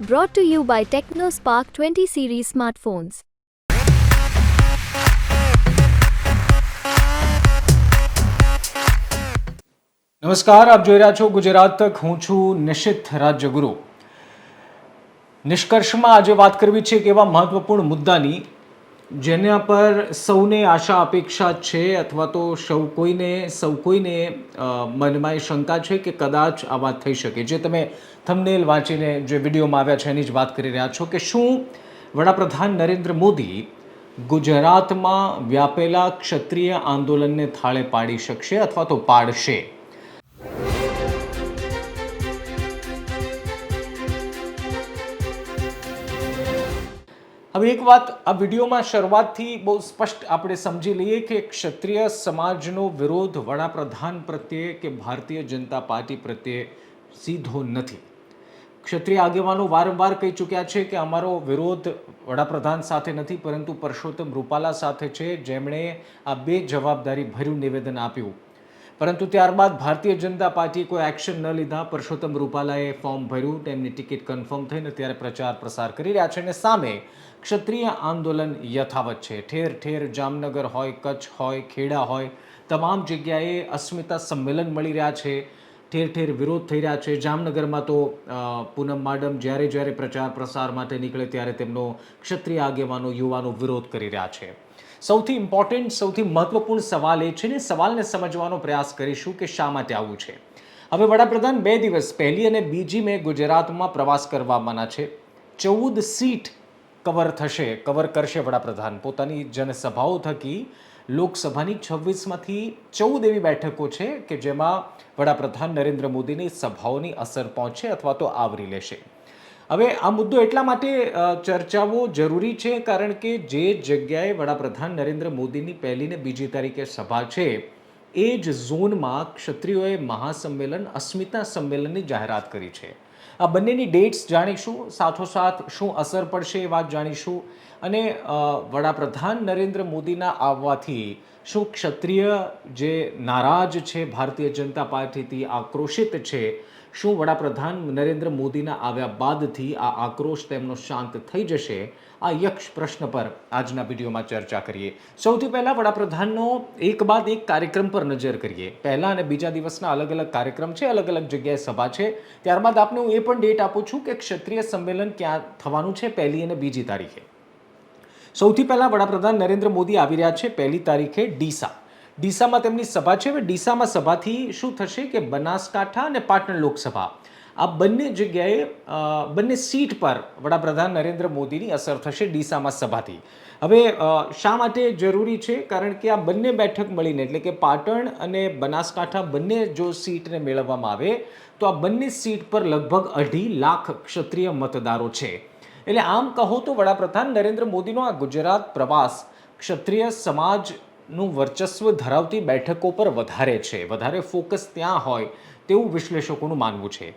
Brought to you by TechnoSpark 20 series smartphones. નમસ્કાર આપ જોઈ રહ્યા છો ગુજરાત તક હું છું નિશિત રાજ્યગુરુ નિષ્કર્ષમાં આજે વાત કરવી છે કે એવા મહત્વપૂર્ણ મુદ્દાની જેના પર સૌને આશા અપેક્ષા છે અથવા તો સૌ કોઈને સૌ કોઈને મનમાં શંકા છે કે કદાચ આ વાત થઈ શકે જે તમે થંબનેલ વાંચીને જે વિડીયોમાં આવ્યા છે એની જ વાત કરી રહ્યા છો કે શું વડાપ્રધાન નરેન્દ્ર મોદી ગુજરાતમાં વ્યાપેલા ક્ષત્રિય આંદોલનને થાળે પાડી શકશે અથવા તો પાડશે? હવે એક વાત આ વિડીયોમાં શરૂઆતથી બહુ સ્પષ્ટ આપણે સમજી લઈએ કે ક્ષત્રિય સમાજનો વિરોધ વડાપ્રધાન પ્રત્યે કે ભારતીય જનતા પાર્ટી પ્રત્યે સીધો નથી. ક્ષત્રિય આગેવાનો વારંવાર કહી ચૂક્યા છે કે અમારો વિરોધ વડાપ્રધાન સાથે નથી, પરંતુ પરસોત્તમ રૂપાલા સાથે છે. જેમણે આ બે જવાબદારી ભર્યું નિવેદન આપ્યું. પરંતુ ત્યારબાદ ભારતીય જનતા પાર્ટીએ કોઈ એક્શન ન લીધા. પરસોત્તમ રૂપાલાએ ફોર્મ ભર્યું, તેમની ટિકિટ કન્ફર્મ થઈને ત્યારે પ્રચાર પ્રસાર કરી રહ્યા છે અને સામે ક્ષત્રિય આંદોલન યથાવત છે. ઠેર ઠેર જામનગર હોય, કચ્છ હોય, ખેડા હોય, તમામ જગ્યાએ અસ્મિતા સંમેલન મળી રહ્યા છે. ઠેર ઠેર વિરોધ થઈ રહ્યા છે. જામનગરમાં તો પૂનમ માડમ જ્યારે જ્યારે પ્રચાર પ્રસાર માટે નીકળે ત્યારે તેમનો ક્ષત્રિય આગેવાનો યુવાનો વિરોધ કરી રહ્યા છે. સૌથી ઇમ્પોર્ટન્ટ સૌથી મહત્વપૂર્ણ સવાલ એ છે ને, સવાલને સમજવાનો પ્રયાસ કરીશું કે શા માટે આવું છે. હવે વડાપ્રધાન બે દિવસ પહેલી અને બીજી મે ગુજરાતમાં પ્રવાસ કરવાના છે. ચૌદ સીટ કવર થશે, કવર કરશે વડાપ્રધાન. પોતાની જનસભાઓ થકી લોકસભાની છવ્વીસમાંથી ચૌદ એવી બેઠકો છે કે જેમાં વડાપ્રધાન નરેન્દ્ર મોદીની સભાઓની અસર પહોંચે અથવા તો આવરી લેશે. હવે આ મુદ્દો એટલા માટે ચર્ચાવો જરૂરી છે કારણ કે જે જગ્યાએ વડાપ્રધાન નરેન્દ્ર મોદીની પહેલી ને બીજી તારીખે સભા છે, એ જ ઝોનમાં ક્ષત્રિયોએ મહાસંમેલન અસ્મિતા સંમેલનની જાહેરાત કરી છે. આ બંનેની ડેટ્સ જાણીશું, સાથોસાથ શું અસર પડશે એ વાત જાણીશું. અને વડાપ્રધાન નરેન્દ્ર મોદીના આવવાથી શું ક્ષત્રિય જે નારાજ છે, ભારતીય જનતા પાર્ટીથી આક્રોશિત છે શું વડાપ્રધાન નરેન્દ્ર મોદીના આવ્યા બાદથી આ આક્રોશ તેમનો શાંત થઈ જશે? આ યક્ષ પ્રશ્ન પર આજના વિડીયોમાં ચર્ચા કરીએ. સૌથી પહેલાં વડાપ્રધાનનો એક બાદ એક કાર્યક્રમ પર નજર કરીએ. પહેલાં અને બીજા દિવસના અલગ અલગ કાર્યક્રમ છે, અલગ અલગ જગ્યાએ સભા છે. ત્યારબાદ આપને હું એ પણ ડેટ આપું છું કે ક્ષત્રિય સંમેલન ક્યાં થવાનું છે પહેલી અને બીજી તારીખે. સૌથી પહેલાં વડાપ્રધાન નરેન્દ્ર મોદી આવી રહ્યા છે પહેલી તારીખે ડીસા. ડીસામાં તેમની સભા છે. હવે ડીસામાં સભાથી શું થશે કે બનાસકાંઠા અને પાટણ લોકસભા, આ બંને જગ્યાએ બંને સીટ પર વડાપ્રધાન નરેન્દ્ર મોદીની અસર થશે ડીસામાં સભાથી. હવે શા માટે જરૂરી છે? કારણ કે આ બંને બેઠક મળીને, એટલે કે પાટણ અને બનાસકાંઠા બંને જો સીટને મેળવવામાં આવે, તો આ બંને સીટ પર લગભગ અઢી લાખ ક્ષત્રિય મતદારો છે. એટલે આમ કહો તો વડાપ્રધાન નરેન્દ્ર મોદીનો આ ગુજરાત પ્રવાસ ક્ષત્રિય સમાજનું વર્ચસ્વ ધરાવતી બેઠકો પર વધારે છે. વધારે ફોકસ ત્યાં હોય તેવું વિશ્લેષકોનું માનવું છે.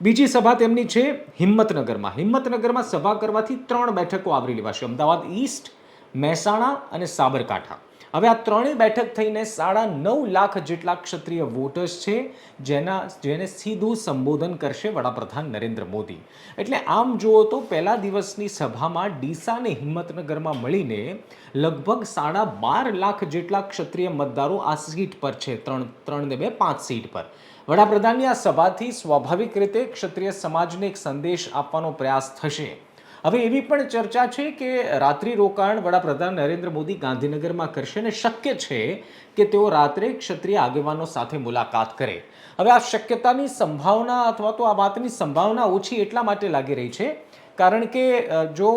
બીજી સભા તેમની છે હિંમતનગરમાં. હિંમતનગરમાં સભા કરવાથી ત્રણ બેઠકો આવરી લેવાશે. અમદાવાદ ઈસ્ટ, મહેસાણા અને સાબરકાંઠા. હવે આ ત્રણેય બેઠક થઈને સાડા નવ લાખ જેટલા ક્ષત્રિય વોટર્સ છે, જેના જેને સીધું સંબોધન કરશે વડાપ્રધાન નરેન્દ્ર મોદી. એટલે આમ જુઓ તો પહેલા દિવસની સભામાં ડીસા અને હિંમતનગરમાં મળીને લગભગ સાડા બાર લાખ જેટલા ક્ષત્રિય મતદારો આ સીટ પર છે, ત્રણ ત્રણ ને બે, પાંચ સીટ પર. વડાપ્રધાનની આ સભાથી સ્વાભાવિક રીતે ક્ષત્રિય સમાજને એક સંદેશ આપવાનો પ્રયાસ થશે. હવે એવી પણ ચર્ચા છે કે રાત્રિ રોકાણ વડાપ્રધાન નરેન્દ્ર મોદી ગાંધીનગરમાં કરશે અને શક્ય છે કે તેઓ રાત્રે ક્ષત્રિય આગેવાનો સાથે મુલાકાત કરે. હવે આ શક્યતાની સંભાવના અથવા તો આ વાતની સંભાવના ઓછી એટલા માટે લાગી રહી છે કારણ કે જો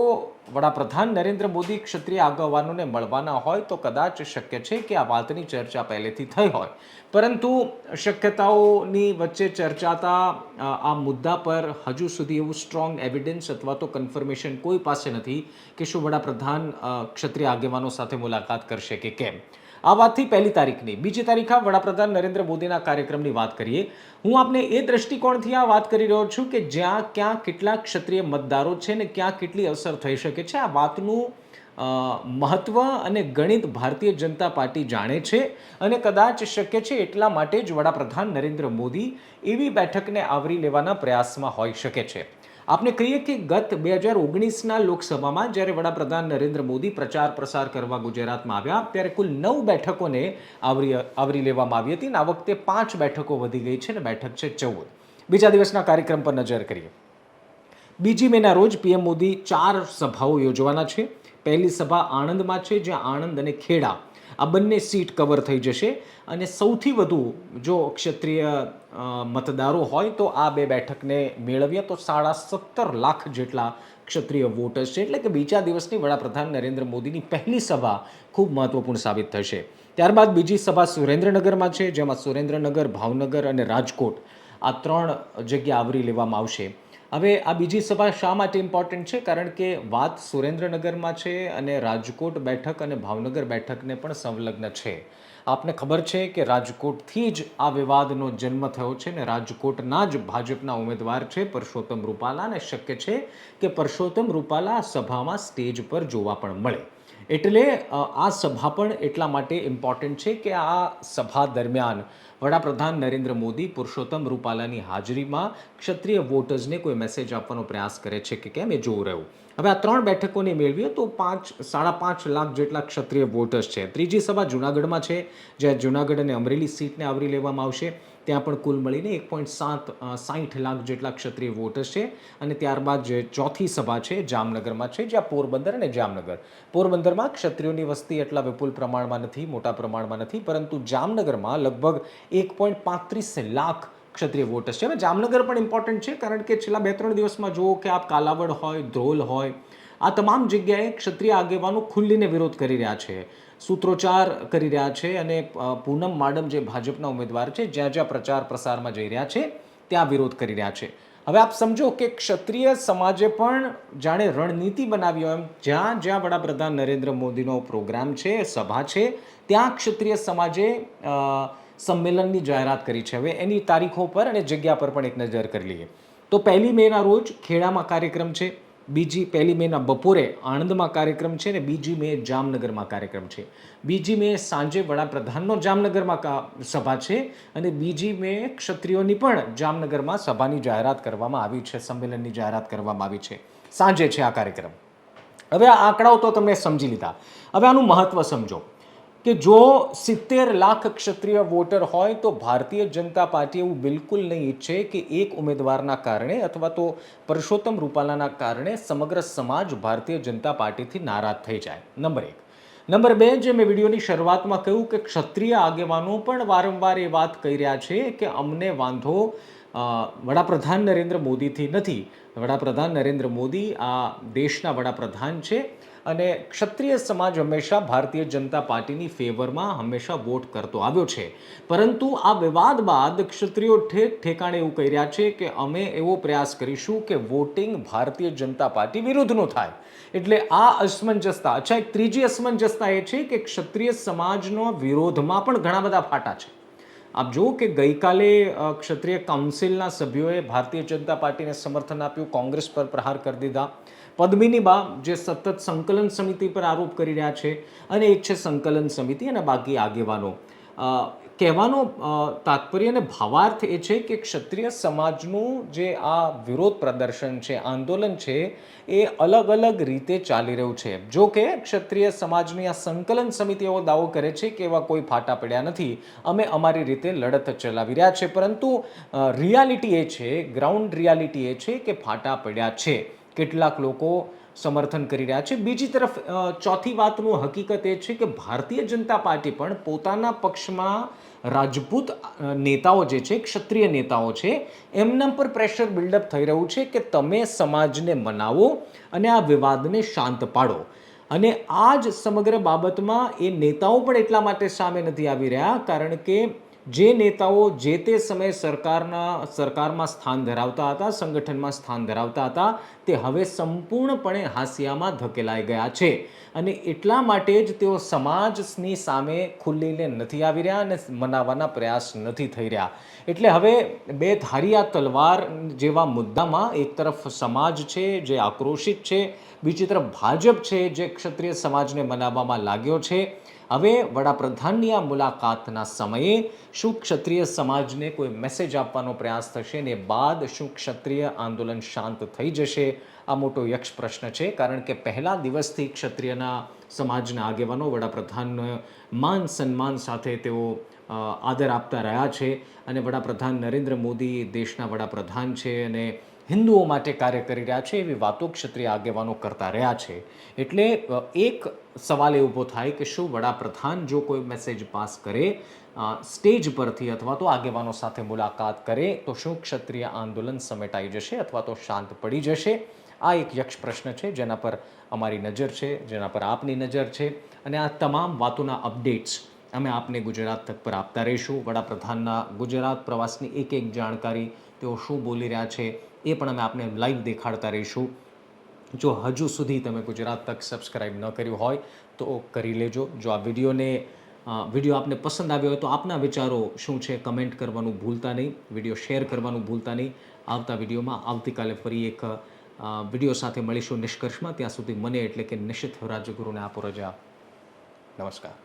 વડાપ્રધાન નરેન્દ્ર મોદી ક્ષત્રિય આગેવાનોને મળવાના હોય તો કદાચ શક્ય છે કે આ વાતની ચર્ચા પહેલેથી થઈ હોય. પરંતુ શક્યતાઓની વચ્ચે ચર્ચાતા આ મુદ્દા પર હજુ સુધી એવું સ્ટ્રોંગ એવિડન્સ અથવા તો કન્ફર્મેશન કોઈ પાસે નથી કે શું વડાપ્રધાન ક્ષત્રિય આગેવાનો સાથે મુલાકાત કરશે કે કેમ. આ વાતથી પહેલી તારીખની. બીજી તારીખ આ વડાપ્રધાન નરેન્દ્ર મોદીના કાર્યક્રમની વાત કરીએ. હું આપને એ દ્રષ્ટિકોણથી આ વાત કરી રહ્યો છું કે જ્યાં ક્યાં કેટલા ક્ષત્રિય મતદારો છે ને ક્યાં કેટલી અસર થઈ શકે છે. આ વાતનું અ, મહત્વ અને ગણિત ભારતીય જનતા પાર્ટી જાણે છે અને કદાચ શક્ય છે એટલા માટે જ વડાપ્રધાન નરેન્દ્ર મોદી એવી બેઠકને આવરી લેવાના પ્રયાસમાં હોઈ શકે છે. આપને કહીએ કે ગત બે હજાર ઓગણીસના લોકસભામાં જ્યારે વડાપ્રધાન નરેન્દ્ર મોદી પ્રચાર પ્રસાર કરવા ગુજરાતમાં આવ્યા ત્યારે કુલ નવ બેઠકોને આવરી આવરી લેવામાં આવી હતી અને આ વખતે પાંચ બેઠકો વધી ગઈ છે અને બેઠક છે ચૌદ. બીજા દિવસના કાર્યક્રમ પર નજર કરીએ. બીજી મેના રોજ પીએમ મોદી ચાર સભાઓ યોજવાના છે. પહેલી સભા આણંદમાં છે, જ્યાં આણંદ અને ખેડા આ બંને સીટ કવર થઈ જશે. અને સૌથી વધુ જો ક્ષત્રિય મતદારો હોય તો આ બે બેઠકને મેળવીએ તો સાડા સત્તર લાખ જેટલા ક્ષત્રિય વોટર્સ છે. એટલે કે બીજા દિવસની વડાપ્રધાન નરેન્દ્ર મોદીની પહેલી સભા ખૂબ મહત્વપૂર્ણ સાબિત થશે. ત્યારબાદ બીજી સભા સુરેન્દ્રનગરમાં છે, જેમાં સુરેન્દ્રનગર, ભાવનગર અને રાજકોટ આ ત્રણ જગ્યા આવરી લેવામાં આવશે. હવે આ બીજી સભા શા માટે ઇમ્પોર્ટન્ટ છે? કારણ કે વાત સુરેન્દ્રનગરમાં છે અને રાજકોટ બેઠક અને ભાવનગર બેઠકને પણ સંલગ્ન છે. આપને ખબર છે કે રાજકોટથી જ આ વિવાદનો જન્મ થયો છે ને રાજકોટના જ ભાજપના ઉમેદવાર છે પરસોત્તમ રૂપાલા અને શક્ય છે કે પરસોત્તમ રૂપાલા સભામાં સ્ટેજ પર જોવા પણ મળે. એટલે આ સભા પણ એટલા માટે ઇમ્પોર્ટન્ટ છે કે આ સભા દરમિયાન વડાપ્રધાન નરેન્દ્ર મોદી પુરુષોત્તમ રૂપાલાની હાજરીમાં ક્ષત્રિય વોટર્સને કોઈ મેસેજ આપવાનો પ્રયાસ કરે છે કે કેમ એ જોવું રહ્યું. હવે આ ત્રણ બેઠકોને મેળવીએ તો પાંચ, સાડા પાંચ લાખ જેટલા ક્ષત્રિય વોટર્સ છે. ત્રીજી સભા જુનાગઢમાં છે, જ્યાં જુનાગઢ અને અમરેલી સીટને આવરી લેવામાં આવશે. ત્યાં પણ કુલ મળીને એક પોઈન્ટ સાત સાઠ લાખ જેટલા ક્ષત્રિય વોટર્સ છે અને ત્યારબાદ જે ચોથી સભા છે, જામનગરમાં છે, જ્યાં પોરબંદર અને જામનગર. પોરબંદરમાં ક્ષત્રિયોની વસ્તી એટલા વિપુલ પ્રમાણમાં નથી, મોટા પ્રમાણમાં નથી, પરંતુ જામનગરમાં લગભગ એક પોઈન્ટ પાંત્રીસ લાખ ક્ષત્રિય વોટર્સ છે અને જામનગર પણ ઇમ્પોર્ટન્ટ છે, કારણ કે છેલ્લા બે ત્રણ દિવસમાં જુઓ કે આપ કાલાવડ હોય, ધ્રોલ હોય આ તમામ જગ્યાએ ક્ષત્રિય આગેવાનો ખુલ્લીને વિરોધ કરી રહ્યા છે. સૂત્રોચ્ચાર કરી રહ્યા છે અને પૂનમ માડમ જે ભાજપના ઉમેદવાર છે, જ્યાં જ્યાં પ્રચાર પ્રસારમાં જઈ રહ્યા છે, ત્યાં વિરોધ કરી રહ્યા છે. હવે આપ સમજો કે ક્ષત્રિય સમાજે પણ જાણે રણનીતિ બનાવી હોય એમ, જ્યાં જ્યાં વડાપ્રધાન નરેન્દ્ર મોદીનો પ્રોગ્રામ છે, સભા છે, ત્યાં ક્ષત્રિય સમાજે સંમેલનની જાહેરાત કરી છે. હવે એની તારીખો પર અને જગ્યા પર પણ એક નજર કરી લઈએ. તો પહેલી મેના રોજ ખેડામાં કાર્યક્રમ છે. બીજી પહેલી મેના બપોરે આણંદમાં કાર્યક્રમ છે ને બીજી મે જામનગરમાં કાર્યક્રમ છે. બીજી મે સાંજે વડાપ્રધાનનો જામનગરમાં સભા છે અને બીજી મે ક્ષત્રિયોની પણ જામનગરમાં સભાની જાહેરાત કરવામાં આવી છે, સંમેલનની જાહેરાત કરવામાં આવી છે. સાંજે છે આ કાર્યક્રમ. હવે આ આંકડાઓ તો તમે સમજી લીધા. હવે આનું મહત્ત્વ સમજો. કે જો સિત્તેર લાખ ક્ષત્રિય વોટર હોય તો ભારતીય જનતા પાર્ટી એવું બિલકુલ નહીં ઈચ્છે કે એક ઉમેદવારના કારણે અથવા તો પરસોત્તમ રૂપાલાના કારણે સમગ્ર સમાજ ભારતીય જનતા પાર્ટીથી નારાજ થઈ જાય. નંબર એક. નંબર બે, જે મેં વિડીયોની શરૂઆતમાં કહ્યું કે ક્ષત્રિય આગેવાનો પણ વારંવાર એ વાત કહી રહ્યા છે કે અમને વાંધો વડાપ્રધાન નરેન્દ્ર મોદીથી નથી. વડાપ્રધાન નરેન્દ્ર મોદી આ દેશના વડાપ્રધાન છે. અને ક્ષત્રિય સમાજ હંમેશા ભારતીય જનતા પાર્ટીની ફેવરમાં હંમેશા વોટ કરતો આવ્યો છે. પરંતુ આ વિવાદ બાદ ક્ષત્રિયો ઠેક ઠેકાણે એવું કહી રહ્યા છે કે અમે એવો પ્રયાસ કરીશું કે વોટિંગ ભારતીય જનતા પાર્ટી વિરુદ્ધનું થાય. એટલે આ અસમંજસતા, અચ્છા એક ત્રીજી અસમંજસતા એ છે કે ક્ષત્રિય સમાજનો વિરોધમાં પણ ઘણા બધા ફાટા છે. આપ જુઓ કે ગઈકાલે ક્ષત્રિય કાઉન્સિલના સભ્યોએ ભારતીય જનતા પાર્ટીને સમર્થન આપ્યું, કોંગ્રેસ પર પ્રહાર કરી દીધા. પદ્મિની બા જે સતત સંકલન સમિતિ પર આરોપ કરી રહ્યા છે અને એક છે સંકલન સમિતિ અને બાકી આગેવાનો. કહેવાનો તાત્પર્ય અને ભાવાર્થ એ છે કે ક્ષત્રિય સમાજનું જે આ વિરોધ પ્રદર્શન છે, આંદોલન છે, એ અલગ અલગ રીતે ચાલી રહ્યું છે. જો કે ક્ષત્રિય સમાજની આ સંકલન સમિતિ એવો દાવો કરે છે કે એવા કોઈ ફાટા પડ્યા નથી. અમે અમારી રીતે લડત ચલાવી રહ્યા છે. પરંતુ રિયાલિટી એ છે ગ્રાઉન્ડ રિયાલિટી એ છે કે ફાટા પડ્યા છે. કેટલાક લોકો સમર્થન કરી રહ્યા છે. બીજી તરફ ચોથી વાતનું હકીકત એ છે કે ભારતીય જનતા પાર્ટી પણ પોતાના પક્ષમાં રાજપૂત નેતાઓ જે છે, ક્ષત્રિય નેતાઓ છે, એમના પર પ્રેશર બિલ્ડઅપ થઈ રહ્યું છે કે તમે સમાજને મનાવો અને આ વિવાદને શાંત પાડો. અને આ જ સમગ્ર બાબતમાં એ નેતાઓ પણ એટલા માટે સામે નથી આવી રહ્યા, કારણ કે જે નેતાઓ જે તે સમયે સરકારના, સરકારમાં સ્થાન ધરાવતા હતા, સંગઠનમાં સ્થાન ધરાવતા હતા, તે હવે સંપૂર્ણપણે હાંસિયામાં ધકેલાઈ ગયા છે. અને એટલા માટે જ તેઓ સમાજની સામે ખુલ્લીને નથી આવી રહ્યા અને મનાવવાના પ્રયાસ નથી થઈ રહ્યા. એટલે હવે બે ધારિયા તલવાર જેવા મુદ્દામાં એક તરફ સમાજ છે જે આક્રોશિત છે, બીજી તરફ ભાજપ છે જે ક્ષત્રિય સમાજને મનાવવામાં લાગ્યો છે. હવે વડાપ્રધાનની આ મુલાકાતના સમયે શું ક્ષત્રિય સમાજને કોઈ મેસેજ આપવાનો પ્રયાસ થશે ને બાદ શું ક્ષત્રિય આંદોલન શાંત થઈ જશે? આ મોટો યક્ષ પ્રશ્ન છે, કારણ કે પહેલા દિવસથી ક્ષત્રિયના સમાજના આગેવાનો વડાપ્રધાન માન સન્માન સાથે તેઓ આદર આપતા રહ્યા છે અને વડાપ્રધાન નરેન્દ્ર મોદી દેશના વડાપ્રધાન છે અને હિન્દુઓ માટે કાર્ય કરી રહ્યા છે, એવી વાતો ક્ષત્રિય આગેવાનો કરતા રહ્યા છે. એટલે એક સવાલ એ ઊભો થાય કે શું વડાપ્રધાન જો કોઈ મેસેજ પાસ કરે સ્ટેજ પરથી અથવા તો આગેવાનો સાથે મુલાકાત કરે, તો શું ક્ષત્રિય આંદોલન સમેટાઈ જશે અથવા તો શાંત પડી જશે? આ એક યક્ષ પ્રશ્ન છે, જેના પર અમારી નજર છે, જેના પર આપની નજર છે. અને આ તમામ વાતોના અપડેટ્સ અમે આપને ગુજરાત તક પર આપતા રહીશું. વડાપ્રધાનના ગુજરાત પ્રવાસની એક એક જાણકારી તેઓ શું બોલી રહ્યા છે એ પણ અમે આપને લાઈવ દેખાડતા રહીશું. જો હજુ સુધી તમે ગુજરાત તક સબસ્ક્રાઇબ ન કર્યું હોય, તો કરી લેજો. જો આ વિડીયોને વીડિયો આપને પસંદ આવ્યો હોય તો આપના વિચારો શું છે કમેન્ટ કરવાનું ભૂલતા નહીં. વીડિયો શેર કરવાનું ભૂલતા નહીં. આવતા વિડીયોમાં આવતીકાલે ફરી એક વીડિયો સાથે મળીશું નિષ્કર્ષમાં. ત્યાં સુધી મને એટલે કે નિશ્ચિત રાજગુરુને આપો રજા. નમસ્કાર.